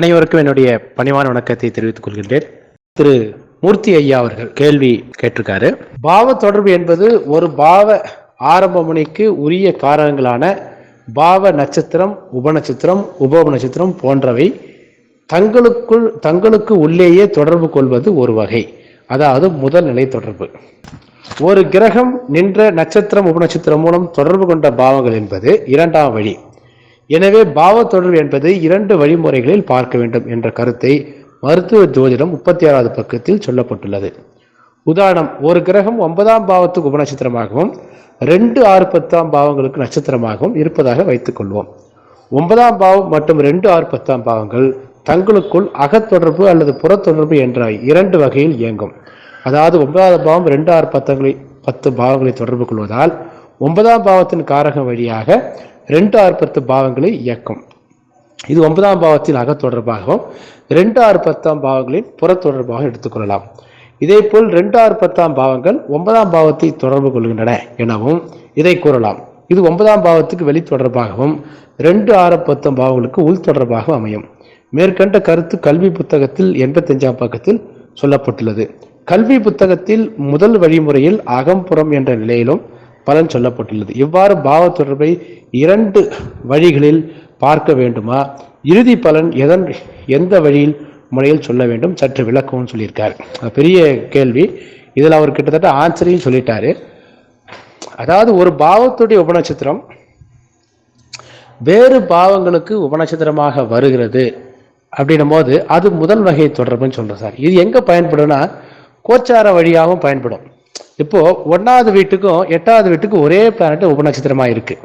அனைவருக்கும் என்னுடைய பணிவான வணக்கத்தை தெரிவித்துக் கொள்கின்றேன். திரு மூர்த்தி ஐயா அவர்கள் கேள்வி கேட்டிருக்காரு. பாவ தொடர்பு என்பது ஒரு பாவ ஆரம்ப மணிக்கு உரிய காரணங்களான பாவ நட்சத்திரம் உபநட்சத்திரம் உப நட்சத்திரம் போன்றவை தங்களுக்குள் தங்களுக்கு உள்ளேயே தொடர்பு கொள்வது ஒரு வகை. அதாவது முதல் நிலை தொடர்பு. ஒரு கிரகம் நின்ற நட்சத்திரம் உபநட்சத்திரம் மூலம் தொடர்பு கொண்ட பாவங்கள் என்பது இரண்டாம் வழி. எனவே பாவ தொடர்பு என்பது இரண்டு வழிமுறைகளில் பார்க்க வேண்டும் என்ற கருத்தை மருத்துவ ஜோதிடம் முப்பத்தி ஆறாவது பக்கத்தில் சொல்லப்பட்டுள்ளது. உதாரணம் ஒரு கிரகம் ஒன்பதாம் பாவத்துக்கு உபநட்சத்திரமாகவும் ரெண்டு ஆறு பத்தாம் பாவங்களுக்கு நட்சத்திரமாகவும் இருப்பதாக வைத்துக் கொள்வோம். ஒன்பதாம் பாவம் மற்றும் ரெண்டு ஆறு பத்தாம் பாவங்கள் தங்களுக்குள் அகத்தொடர்பு அல்லது புறத்தொடர்பு என்ற இரண்டு வகையில் இயங்கும். அதாவது ஒன்பதாவது பாவம் ரெண்டு ஆறு பத்தங்களை பத்து பாவங்களை தொடர்பு கொள்வதால் ஒன்பதாம் பாவத்தின் காரகம் வழியாக ரெண்டு ஆறு பத்து பாவங்களை இயக்கும். இது ஒன்பதாம் பாவத்தின் அகத்தொடர்பாகவும் ரெண்டு ஆறு பத்தாம் பாவங்களின் தொடர்பாகவும் எடுத்துக்கொள்ளலாம். இதேபோல் ரெண்டு ஆறு பத்தாம் பாவங்கள் ஒன்பதாம் பாவத்தை தொடர்பு கொள்கின்றன எனவும் இதை கூறலாம். இது ஒன்பதாம் பாவத்துக்கு வெளி தொடர்பாகவும் ரெண்டு ஆறு பத்தாம் பாவங்களுக்கு உள் தொடர்பாகவும் அமையும். மேற்கண்ட கருத்து கல்வி புத்தகத்தில் எண்பத்தஞ்சாம் பக்கத்தில் சொல்லப்பட்டுள்ளது. கல்வி புத்தகத்தில் முதல் வழிமுறையில் அகம்புறம் என்ற நிலையிலும் பலன் சொல்லப்பட்டுள்ளது. இவ்வாறு பாவ தொடர்பை இரண்டு வழிகளில் பார்க்க வேண்டுமா? இறுதி பலன் எதன் எந்த வழியில் முறையில் சொல்ல வேண்டும்? சற்று விளக்கவும் சொல்லியிருக்காரு. பெரிய கேள்வி. இதில் அவர் கிட்டத்தட்ட ஆன்சரையும் சொல்லிட்டாரு. அதாவது ஒரு பாவத்துடைய உபநட்சத்திரம் வேறு பாவங்களுக்கு உபநட்சத்திரமாக வருகிறது அப்படின்னும் போது அது முதல் வகை தொடர்புன்னு சொல்கிறேன் சார். இது எங்கே பயன்படும்னா கோச்சார வழியாகவும் பயன்படும். இப்போ ஒன்றாவது வீட்டுக்கும் எட்டாவது வீட்டுக்கும் ஒரே பிளானட் உபநட்சத்திரமா இருக்கு.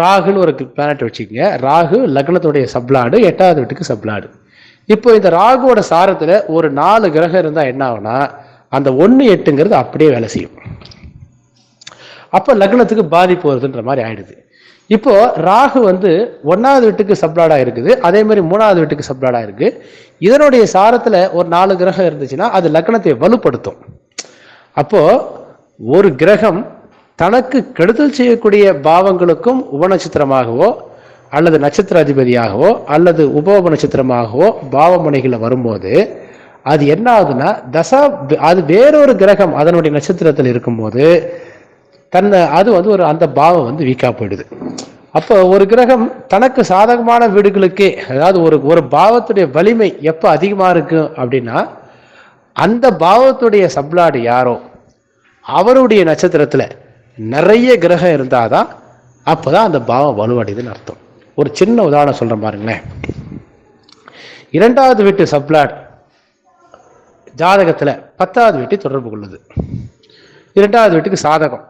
ராகுன்னு ஒரு பிளானட் வச்சுக்கோங்க. ராகு லக்னத்துடைய சப்ளாடு எட்டாவது வீட்டுக்கு சப்ளாடு. இப்போ இந்த ராகுவோட சாரத்தில் ஒரு நாலு கிரகம் இருந்தால் என்ன ஆகுனா அந்த ஒன்று எட்டுங்கிறது அப்படியே வேலை செய்யும். அப்போ லக்னத்துக்கு பாதிப்பு வருதுன்ற மாதிரி ஆயிடுது. இப்போ ராகு வந்து ஒன்றாவது வீட்டுக்கு சப்ளாடா இருக்குது. அதே மாதிரி மூணாவது வீட்டுக்கு சப்ளாடா இருக்கு. இதனுடைய சாரத்தில் ஒரு நாலு கிரகம் இருந்துச்சுன்னா அது லக்னத்தை வலுப்படுத்தும். அப்போ ஒரு கிரகம் தனக்கு கெடுதல் செய்யக்கூடிய பாவங்களுக்கும் உபநட்சத்திரமாகவோ அல்லது நட்சத்திர அதிபதியாகவோ அல்லது உபோப நட்சத்திரமாகவோ பாவமனைகளில் வரும்போது அது என்ன ஆகுதுன்னா தசா அது வேறொரு கிரகம் அதனுடைய நட்சத்திரத்தில் இருக்கும்போது தன்னை அது வந்து ஒரு அந்த பாவம் வந்து வீக்காக போயிடுது. அப்போ ஒரு கிரகம் தனக்கு சாதகமான வீடுகளுக்கே அதாவது ஒரு ஒரு பாவத்துடைய வலிமை எப்போ அதிகமாக இருக்கும் அப்படின்னா அந்த பாவத்துடைய சப்ளாடு யாரோ அவருடைய நட்சத்திரத்தில் நிறைய கிரகம் இருந்தாதான் அப்போதான் அந்த பாவம் வலுவடையுதுன்னு அர்த்தம். ஒரு சின்ன உதாரணம் சொல்கிறேன் பாருங்களேன். இரண்டாவது வீட்டு சப்ளாட் ஜாதகத்தில் பத்தாவது வீட்டை தொடர்பு கொள்ளுது. இரண்டாவது வீட்டுக்கு சாதகம்.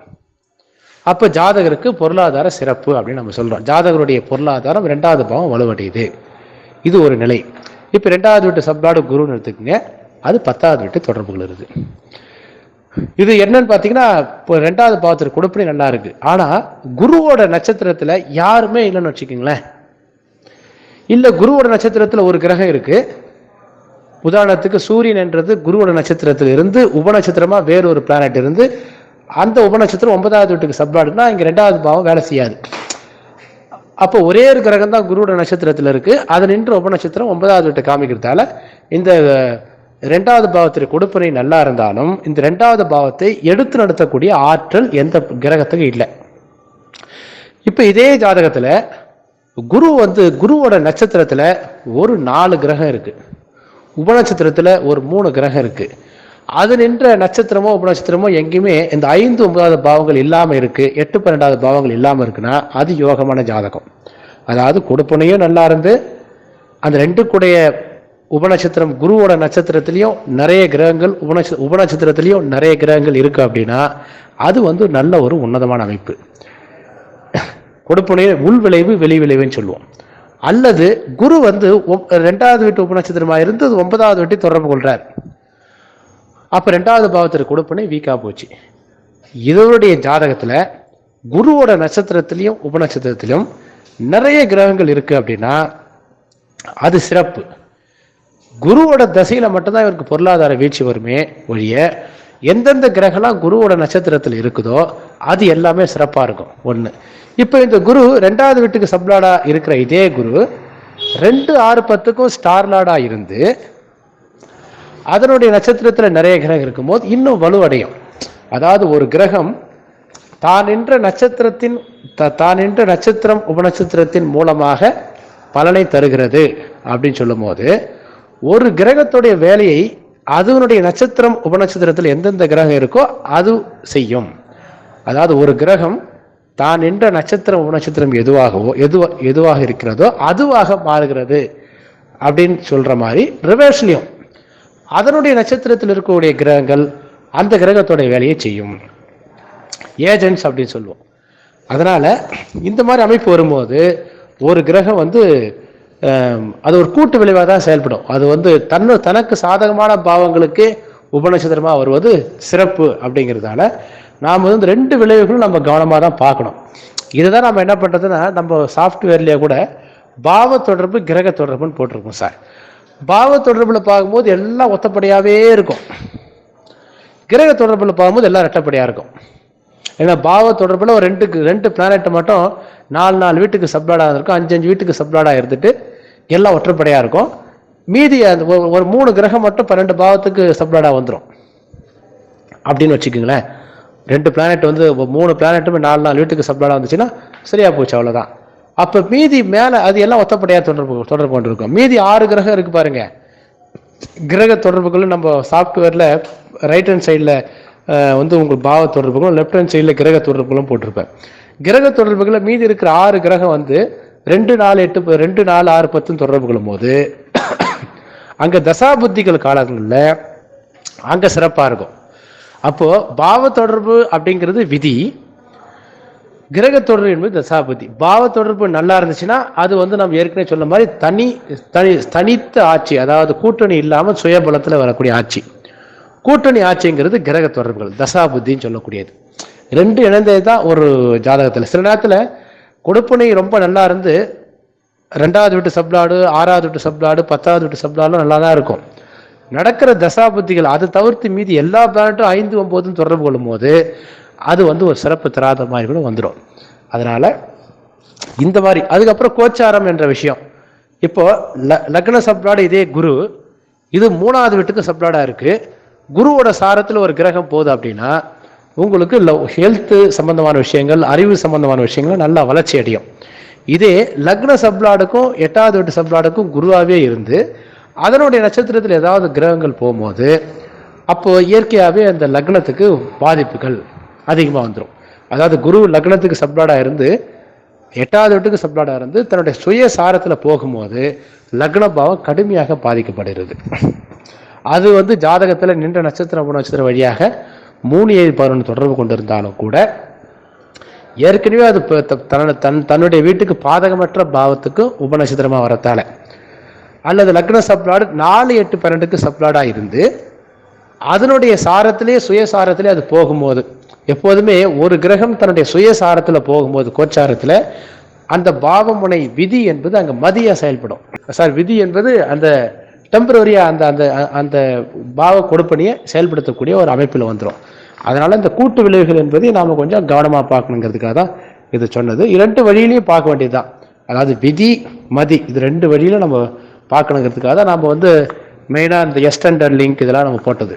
அப்போ ஜாதகருக்கு பொருளாதார சிறப்பு அப்படின்னு நம்ம சொல்கிறோம் ஜாதகருடைய பொருளாதாரம் ரெண்டாவது பாவம் வலுவடையுது. இது ஒரு நிலை. இப்போ ரெண்டாவது வீட்டு சப்ளாடு குருன்னு எடுத்துக்கோங்க. அது பத்தாவது வீட்டு தொடர்பு கொள்ளுது இது என்னன்னு பார்த்தீங்கன்னா இப்போ ரெண்டாவது பாவத்திற்கு கொடுப்பனே நல்லா இருக்கு. ஆனால் குருவோட நட்சத்திரத்தில் யாருமே இல்லைன்னு வச்சுக்கோங்களேன். இல்லை குருவோட நட்சத்திரத்தில் ஒரு கிரகம் இருக்கு. உதாரணத்துக்கு சூரியன் என்றது குருவோட நட்சத்திரத்தில் இருந்து உபநட்சத்திரமாக வேறொரு பிளானட் இருந்து அந்த உபநட்சத்திரம் ஒன்பதாவது வீட்டுக்கு சப்ளாடுனா இங்கே ரெண்டாவது பாவம் வேலை செய்யாது. அப்போ ஒரே ஒரு கிரகம் தான் குருவோட நட்சத்திரத்தில் இருக்குது அது நின்று உபநட்சத்திரம் ஒன்பதாவது வீட்டை காமிக்கிறதால இந்த ரெண்டாவது பாவத்தில் கொடுப்பனை நல்லா இருந்தாலும் இந்த ரெண்டாவது பாவத்தை எடுத்து நடத்தக்கூடிய ஆற்றல் எந்த கிரகத்துக்கு இல்லை. இப்போ இதே ஜாதகத்தில் குரு வந்து குருவோட நட்சத்திரத்தில் ஒரு நாலு கிரகம் இருக்குது உபநட்சத்திரத்தில் ஒரு மூணு கிரகம் இருக்குது அது நின்ற நட்சத்திரமோ உபநட்சத்திரமோ எங்கேயுமே இந்த ஐந்து ஒன்பதாவது பாவங்கள் இல்லாமல் இருக்குது எட்டு பன்னெண்டாவது பாவங்கள் இல்லாமல் இருக்குன்னா அது யோகமான ஜாதகம். அதாவது கொடுப்பனையும் நல்லா இருந்து அந்த ரெண்டு கூடைய உபநட்சத்திரம் குருவோட நட்சத்திரத்திலையும் நிறைய கிரகங்கள் உபநட்ச உபநட்சத்திரத்திலையும் நிறைய கிரகங்கள் இருக்குது அப்படின்னா அது வந்து நல்ல ஒரு உன்னதமான அமைப்பு. கொடுப்பனைய உள் விளைவு வெளி விளைவுன்னு சொல்லுவோம். அல்லது குரு வந்து ஒ- ரெண்டாவது வீட்டு உபநட்சத்திரமாக இருந்து ஒன்பதாவது வீட்டை தொடர்பு கொள்கிறார் அப்போ ரெண்டாவது பாவத்தில் கொடுப்பனை வீக்காக போச்சு. இதனுடைய ஜாதகத்தில் குருவோட நட்சத்திரத்திலையும் உபநட்சத்திரத்திலும் நிறைய கிரகங்கள் இருக்குது அப்படின்னா அது சிறப்பு. குருவோட தசையில மட்டும்தான் இவருக்கு பொருளாதார வீழ்ச்சி வருமே ஒழிய எந்தெந்த கிரகம்லாம் குருவோட நட்சத்திரத்தில் இருக்குதோ அது எல்லாமே சிறப்பாக இருக்கும். ஒன்று இப்போ இந்த குரு ரெண்டாவது வீட்டுக்கு சப்ளாடா இருக்கிற இதே குரு ரெண்டு ஆறு பத்துக்கும் ஸ்டார்லாடாக இருந்து அதனுடைய நட்சத்திரத்தில் நிறைய கிரகம் இருக்கும்போது இன்னும் வலுவடையும். அதாவது ஒரு கிரகம் தான் நின்ற நட்சத்திரத்தின் த- தான் நின்ற நட்சத்திரம் உபநட்சத்திரத்தின் மூலமாக பலனை தருகிறது அப்படின்னு சொல்லும்போது ஒரு கிரகத்துடைய வேலையை அதனுடைய நட்சத்திரம் உபநட்சத்திரத்தில் எந்தெந்த கிரகம் இருக்கோ அது செய்யும். அதாவது ஒரு கிரகம் தான் என்ற நட்சத்திரம் உபநட்சத்திரம் எதுவாகவோ எது எதுவாக இருக்கிறதோ அதுவாக மாறுகிறது அப்படின்னு சொல்ற மாதிரி ரிவர்ஸ்லையும் அதனுடைய நட்சத்திரத்தில் இருக்கக்கூடிய கிரகங்கள் அந்த கிரகத்தோடைய வேலையை செய்யும். ஏஜென்ட்ஸ் அப்படின்னு சொல்லுவோம். அதனால இந்த மாதிரி அமைப்பு வரும்போது ஒரு கிரகம் வந்து அது ஒரு கூட்டு விளைவாக தான் செயல்படும். அது வந்து தன்னு தனக்கு சாதகமான பாவங்களுக்கு உபநட்சத்திரமாக வருவது சிறப்பு அப்படிங்கிறதால நாம் வந்து இந்த ரெண்டு விளைவுகளும் நம்ம கவனமாக தான் பார்க்கணும். இதுதான் நம்ம என்ன பண்ணுறதுன்னா நம்ம சாஃப்ட்வேர்லேயே கூட பாவ தொடர்பு கிரக தொடர்புன்னு போட்டிருக்கோம் சார். பாவ தொடர்பில் பார்க்கும்போது எல்லாம் ஒத்தப்படியாகவே இருக்கும். கிரக தொடர்பில் பார்க்கும்போது எல்லாம் ரெட்டப்படியாக இருக்கும். ஏன்னா பாவ தொடர்பில் ஒரு ரெண்டுக்கு ரெண்டு பிளானெட் மட்டும் நாலு நாலு வீட்டுக்கு சப்ளாடாக இருந்திருக்கும் அஞ்சு அஞ்சு வீட்டுக்கு சப்ளாடாக இருந்துட்டு எல்லாம் ஒற்றைப்படையாக இருக்கும். மீதி அந்த ஒரு- ஒரு மூணு கிரகம் மட்டும் பன்னெண்டு பாவத்துக்கு சப்ளாடாக வந்துடும் அப்படின்னு வச்சுக்கோங்களேன். ரெண்டு பிளானெட் வந்து மூணு பிளானெட்டுமே நாலு நாலு வீட்டுக்கு சப்ளாடாக வந்துச்சுன்னா சரியாக போச்சு அவ்வளோதான் அப்போ மீதி மேலே அது எல்லாம் ஒத்தப்படையாக தொடர்பு தொடர்பு கொண்டு இருக்கும் மீதி ஆறு கிரகம் இருக்குது பாருங்கள் கிரக தொடர்புகளும் நம்ம சாஃப்ட்வேரில் ரைட் ஹேண்ட் சைடில் வந்து உங்கள் பாவ தொடர்புகளும் லெஃப்ட் ஹேண்ட் சைடில் கிரக தொடர்புகளும் போட்டிருப்பேன். கிரக தொடர்புகளில் மீதி இருக்கிற ஆறு கிரகம் வந்து ரெண்டு நாலு எட்டு ரெண்டு நாலு ஆறு பத்துன்னு தொடர்பு கொள்ளும்போது அங்கே தசாபுத்திகள் காலங்களில் அங்கே சிறப்பாக இருக்கும். அப்போது பாவ தொடர்பு அப்படிங்கிறது விதி கிரக தொடர்பு என்பது தசாபதி பாவ தொடர்பு நல்லா இருந்துச்சுன்னா அது வந்து நம்ம ஏற்கனவே சொன்ன மாதிரி தனி தனி தனித்த ஆட்சி அதாவது கூட்டணி இல்லாமல் சுயபலத்தில் வரக்கூடிய ஆட்சி. கூட்டணி ஆட்சிங்கிறது கிரக தொடர்புகள் தசாபுத்தின்னு சொல்லக்கூடியது. ரெண்டு இணைந்தது தான் ஒரு ஜாதகத்தில். சில நேரத்தில் கொடுப்பனை ரொம்ப நல்லா இருந்து ரெண்டாவது வீட்டு சப்ளாடு ஆறாவது வீட்டு சப்ளாடு பத்தாவது வீட்டு சப்ளாடும் நல்லா தான் இருக்கும். நடக்கிற தசாபுத்திகள் அதை தவிர்த்து மீதி எல்லா பிளானட்டும் ஐந்து ஒம்போதுன்னு தொடர்பு கொள்ளும்போது அது வந்து ஒரு சிறப்பு தராத மாதிரி கூட வந்துடும். அதனால் இந்த மாதிரி அதுக்கப்புறம் கோச்சாரம் என்ற விஷயம். இப்போது ல லக்ன சப்ளாடு இதே குரு. இது மூணாவது வீட்டுக்கு சப்ளாடாக இருக்குது குருவோட சாரத்தில் ஒரு கிரகம் போகுது அப்படின்னா உங்களுக்கு ஹெல்த்து சம்பந்தமான விஷயங்கள் அறிவு சம்பந்தமான விஷயங்கள் நல்லா வளர்ச்சி அடையும். இதே லக்ன சப்ளாடுக்கும் எட்டாவது வீட்டு சப்ளாடுக்கும் குருவாகவே இருந்து அதனுடைய நட்சத்திரத்தில் ஏதாவது கிரகங்கள் போகும்போது அப்போது இயற்கையாகவே அந்த லக்னத்துக்கு பாதிப்புகள் அதிகமாக வந்துடும் அதாவது குரு லக்னத்துக்கு சப்ளாடாக இருந்து எட்டாவது வீட்டுக்கு சப்ளாடாக இருந்து தன்னுடைய சுய சாரத்தில் போகும்போது லக்ன பாவம் கடுமையாக பாதிக்கப்படுகிறது. அது வந்து ஜாதகத்தில் நின்ற நட்சத்திரம் நட்சத்திரம் வழியாக மூணு ஏழு பதினொன்று தொடர்பு கொண்டிருந்தாலும் கூட ஏற்கனவே அது இப்ப தன் தன்னுடைய வீட்டுக்கு பாதகமற்ற பாவத்துக்கு உபநட்சத்திரமாக வரத்தால. அல்லது லக்ன சப்ளாடு நாலு எட்டு பன்னெண்டுக்கு சப்ளாடாக இருந்து அதனுடைய சாரத்திலே சுயசாரத்திலே அது போகும்போது எப்போதுமே ஒரு கிரகம் தன்னுடைய சுயசாரத்தில் போகும்போது கோச்சாரத்தில் அந்த பாவமுனை விதி என்பது அங்கே மதியா செயல்படும். சார் விதி என்பது அந்த டெம்பரரியாக அந்த அந்த அந்த பாவ கொடுப்பனியை செயல்படுத்தக்கூடிய ஒரு அமைப்பில் வந்துடும் அதனால் இந்த கூட்டு விளைவுகள் என்பதை நாம் கொஞ்சம் கவனமாக பார்க்கணுங்கிறதுக்காக தான் இது சொன்னது. இரண்டு வழியிலையும் பார்க்க வேண்டியதுதான். அதாவது விதி மதி இது ரெண்டு வழியில நம்ம பார்க்கணுங்கிறதுக்காக தான் நம்ம வந்து மெயினாக இந்த எஸ்டண்டர் லிங்க் இதெல்லாம் நம்ம போட்டது.